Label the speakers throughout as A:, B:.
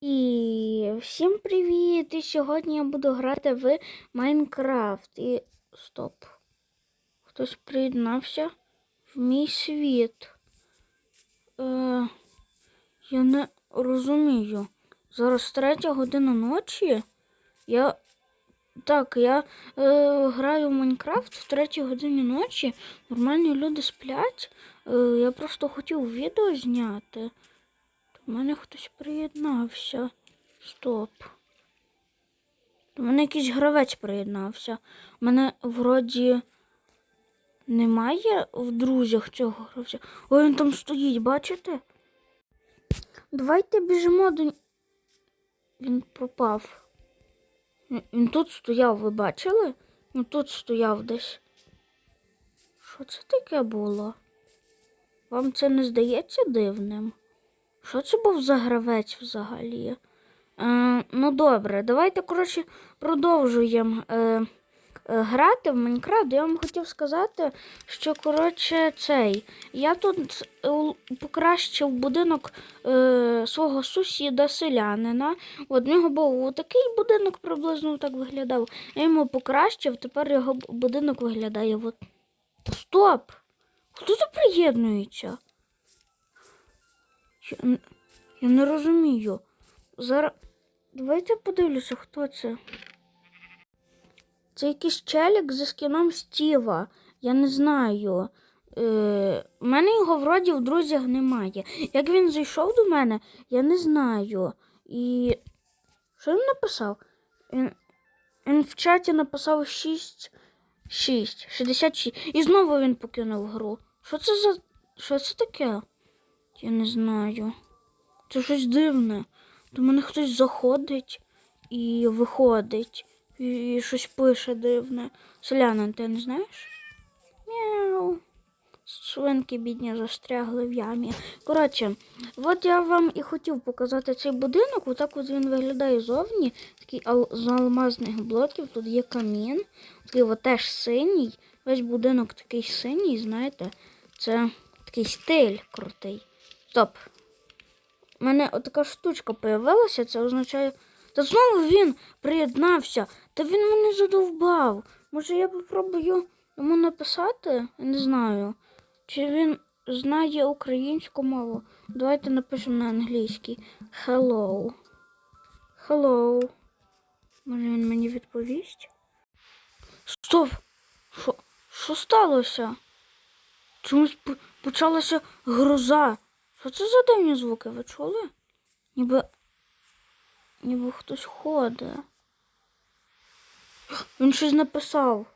A: І всім привіт! І сьогодні я буду грати в Майнкрафт. І стоп. Хтось приєднався в мій світ. Е, я не розумію. Зараз третя година ночі. Я. Так, я е, граю в Майнкрафт в третій годині ночі. Нормальні люди сплять. Е, я просто хотів відео зняти. До мене хтось приєднався. Стоп. До мене якийсь гравець приєднався. У мене вроді немає в друзях цього гравця. Ой, він там стоїть, бачите? Давайте біжимо до. Він пропав. Він- Він тут стояв, ви бачили? Він тут стояв десь. Що це таке було? Вам це не здається дивним? Що це був за гравець взагалі? Е, ну добре, давайте, коротше, продовжуємо е, е, грати в Майнкрафт. Я вам хотів сказати, що, коротше, цей. Я тут е, покращив будинок е, свого сусіда, селянина. В нього був такий будинок, приблизно так виглядав. Я йому покращив, тепер його будинок виглядає. От. Стоп! Хто тут приєднується? Я, я не розумію. Зараз. Давайте подивлюся, хто це. Це якийсь челік зі скіном Стіва. Я не знаю. Е, у мене його вроді в друзях немає. Як він зайшов до мене, я не знаю. І. Що він написав? Він, він в чаті написав 6. 6, 66. І знову він покинув гру. Що це за. Що це таке? Я не знаю. Це щось дивне. До мене хтось заходить і виходить. І щось пише дивне. Селянин, ти не знаєш? Мяу. Свинки бідні застрягли в ямі. Коротше, от я вам і хотів показати цей будинок. Отак от він виглядає зовні. Такий з алмазних блоків. Тут є камін. Такий от теж синій. Весь будинок такий синій, знаєте. Це такий стиль крутий. Стоп. У мене отака штучка появилася, це означає. Та знову він приєднався. Та він мене задовбав. Може я попробую йому написати? Я не знаю. Чи він знає українську мову? Давайте напишемо на англійській. Hello. Hello. Може він мені відповість? Стоп! Що, сталося? Чомусь почалася гроза. Що це за дивні звуки? Ви чули? Ніби. Ніби хтось ходить. Він щось написав.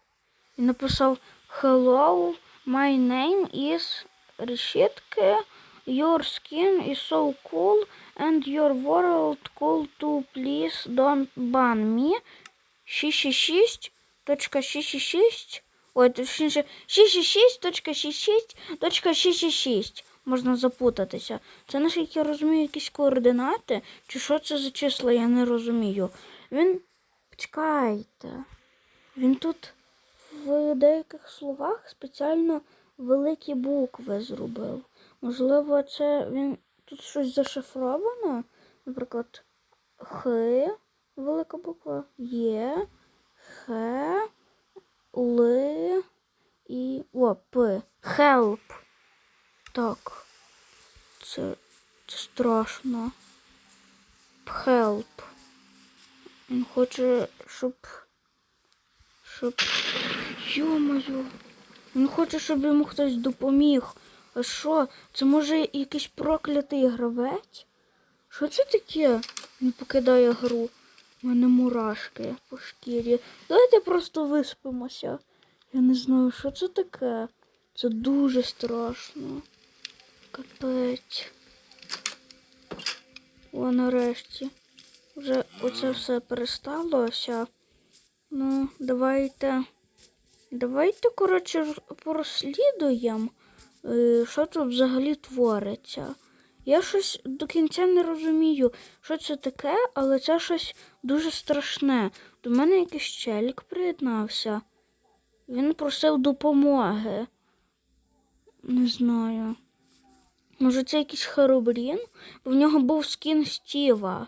A: Він написав Hello, my name is Решітки. Your skin is so cool and your world cool too. Please don't ban me. 666.666. Ой, точніше, 666.66.666. Можна запутатися. Це, наскільки я розумію, якісь координати, чи що це за числа, я не розумію. Він. Почекайте. Він тут в деяких словах спеціально великі букви зробив. Можливо, це він тут щось зашифровано. Наприклад, Х, велика буква, Є, Х, Л і О, П. Help. Так. Це, це страшно. Help. Він хоче, щоб. Щоб. Йо-моє. Він хоче, щоб йому хтось допоміг. А що? Це може якийсь проклятий гравець? Що це таке? Він покидає гру. У мене мурашки по шкірі. Давайте просто виспимося. Я не знаю, що це таке. Це дуже страшно. Капець. О, нарешті. Вже оце все пересталося. Ну, давайте. Давайте, коротше, порозслідуємо, е, що тут взагалі твориться. Я щось до кінця не розумію, що це таке, але це щось дуже страшне. До мене якийсь челік приєднався. Він просив допомоги. Не знаю. Може, це якийсь Херобрін? В нього був скін Стіва.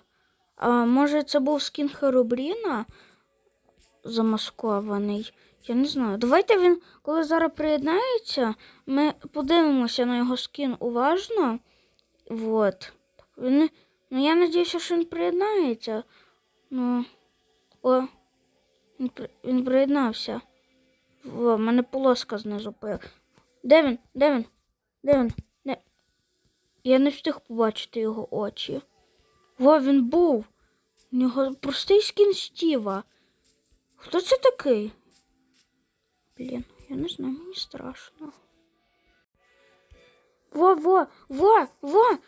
A: А може це був скін Херобріна замаскований? Я не знаю. Давайте він, коли зараз приєднається, ми подивимося на його скін уважно. Вот. Він, ну я надіюся, що він приєднається. Ну. О. Він, при- він приєднався. О, в мене полоска знизу появ. Де він? Де він? Де він? Я не встиг побачити його очі. Во, він був. У нього простий скін Стіва. Хто це такий? Блін, я не знаю, мені страшно. Во, во, во, во.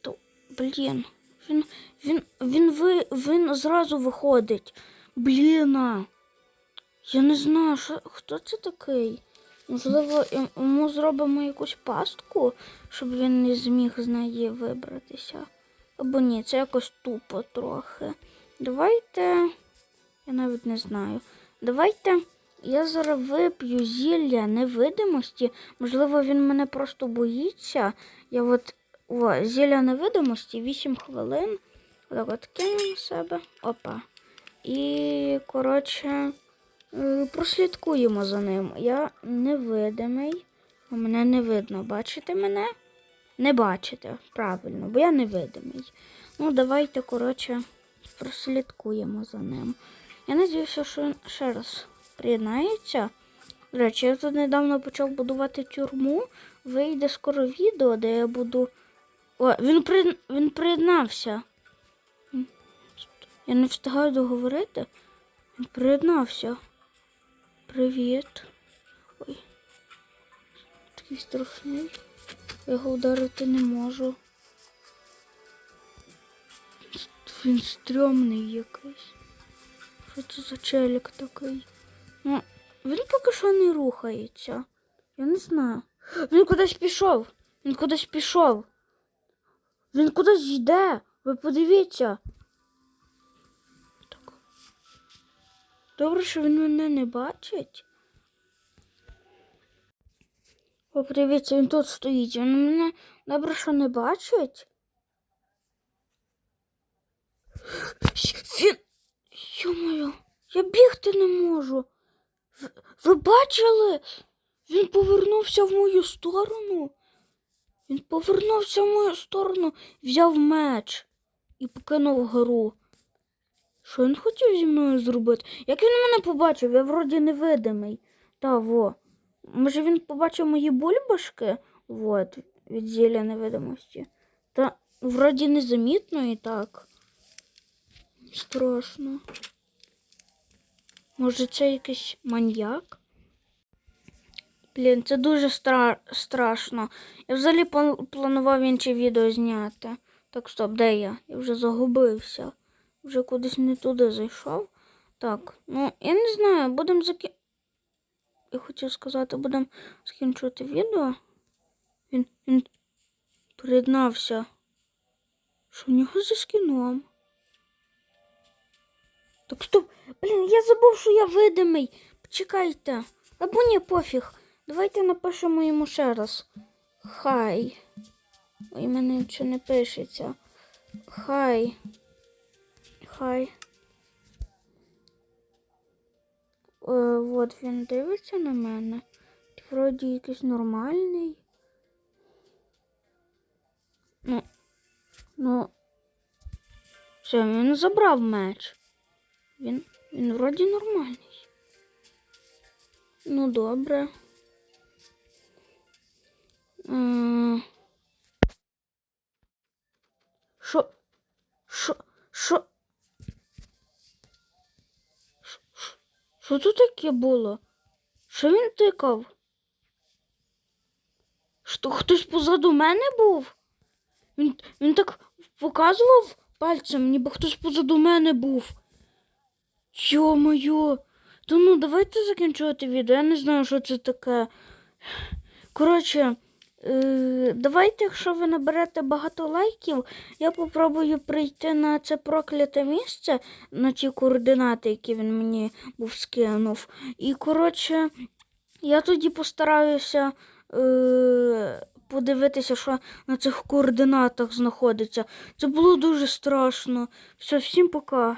A: То, блін. Він, він, він, ви, він зразу виходить. Бліна. Я не знаю, що, хто це такий. Можливо, йому зробимо якусь пастку, щоб він не зміг з неї вибратися. Або ні, це якось тупо трохи. Давайте. Я навіть не знаю. Давайте я зараз вип'ю зілля невидимості. Можливо, він мене просто боїться. Я от о, зілля невидимості 8 хвилин. Отак от кину на себе. Опа. І, коротше, прослідкуємо за ним. Я невидимий. Мене не видно. Бачите мене? Не бачите, правильно, бо я невидимий. Ну, давайте, коротше, прослідкуємо за ним. Я надіюся, що він ще раз приєднається. До речі, я тут недавно почав будувати тюрму. Вийде скоро відео, де я буду. О, він, при... він приєднався. Я не встигаю договорити. Він приєднався. Привіт. Ой. Такий страшний. Його ударити не можу. Він стрьомний якийсь. Що це за челік такий? Ну, він поки що не рухається. Я не знаю. Він кудись пішов. Він кудись пішов. Він кудись йде. Ви подивіться. Добре, що він мене не бачить. О, подивіться, він тут стоїть. Він мене добре, що не бачить. Він. Йо-моє, я бігти не можу. Ви, ви бачили? Він повернувся в мою сторону. Він повернувся в мою сторону, взяв меч і покинув гру. Що він хотів зі мною зробити? Як він мене побачив? Я вроді невидимий. Та во. Може він побачив мої бульбашки? Вот, від зілля невидимості. Та вроді незамітно і так. Страшно. Може, це якийсь маньяк? Блін, це дуже стра... страшно. Я взагалі планував інше відео зняти. Так, стоп, де я? Я вже загубився. Вже кудись не туди зайшов. Так, ну я не знаю, будемо заки... Я хотів сказати, будемо закінчувати відео. Він, він приєднався. Що в нього за скіном? Так стоп. Блін, я забув, що я видимий. Почекайте. Або ні, пофіг. Давайте напишемо йому ще раз. Хай. Ой, мене нічого не пишеться. Хай. Хай. Е, от він дивиться на мене. Вроді якийсь нормальний. Ну. Ну. Все, він забрав меч. Він, він вроді нормальний. Ну, добре. М. що- тут таке було? Що він тикав? Що хтось позаду мене був? Він, він так показував пальцем, ніби хтось позаду мене був. Йо-моє. То ну давайте закінчувати відео. Я не знаю, що це таке. Коротше, давайте, якщо ви наберете багато лайків, я попробую прийти на це прокляте місце, на ті координати, які він мені був скинув. І коротше, я тоді постараюся е, подивитися, що на цих координатах знаходиться. Це було дуже страшно. Все, всім пока.